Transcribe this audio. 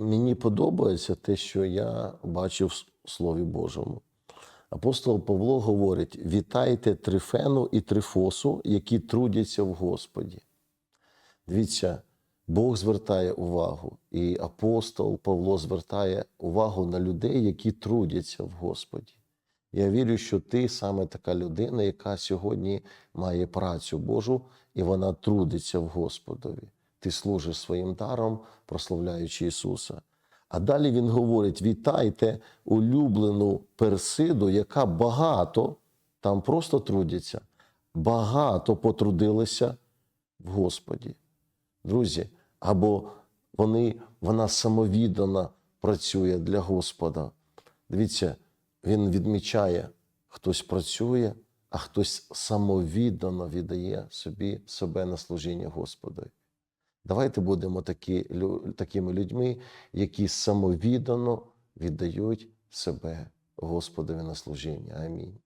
мені подобається те, що я бачив в Слові Божому. Апостол Павло говорить: вітайте Трифену і Трифосу, які трудяться в Господі. Дивіться, Бог звертає увагу, і апостол Павло звертає увагу на людей, які трудяться в Господі. Я вірю, що ти саме така людина, яка сьогодні має працю Божу, і вона трудиться в Господові. Ти служиш своїм даром, прославляючи Ісуса. А далі він говорить: вітайте улюблену Персиду, яка багато там просто трудиться, багато потрудилася в Господі. Друзі, або вони, вона самовіддано працює для Господа. Дивіться, він відмічає, хтось працює, а хтось самовіддано віддає собі себе на служіння Господу. Давайте будемо такі, такими людьми, які самовіддано віддають себе Господові на служіння. Амінь.